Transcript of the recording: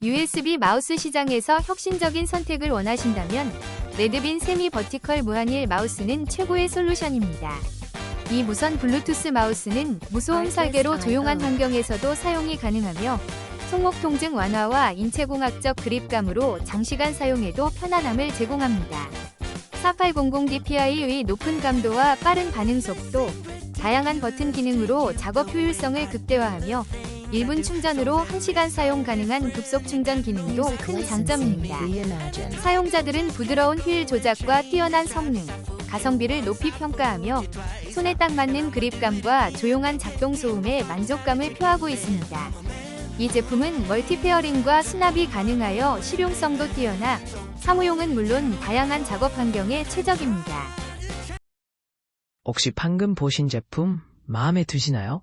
USB 마우스 시장에서 혁신적인 선택을 원하신다면 레드빈 세미 버티컬 무한일 마우스는 최고의 솔루션입니다. 이 무선 블루투스 마우스는 무소음 설계로 조용한 환경에서도 사용이 가능하며 손목 통증 완화와 인체공학적 그립감으로 장시간 사용해도 편안함을 제공합니다. 4800 DPI의 높은 감도와 빠른 반응 속도, 다양한 버튼 기능으로 작업 효율성을 극대화하며 1분 충전으로 1시간 사용 가능한 급속 충전 기능도 큰 장점입니다. 사용자들은 부드러운 휠 조작과 뛰어난 성능, 가성비를 높이 평가하며 손에 딱 맞는 그립감과 조용한 작동 소음에 만족감을 표하고 있습니다. 이 제품은 멀티 페어링과 수납이 가능하여 실용성도 뛰어나 사무용은 물론 다양한 작업 환경에 최적입니다. 혹시 방금 보신 제품 마음에 드시나요?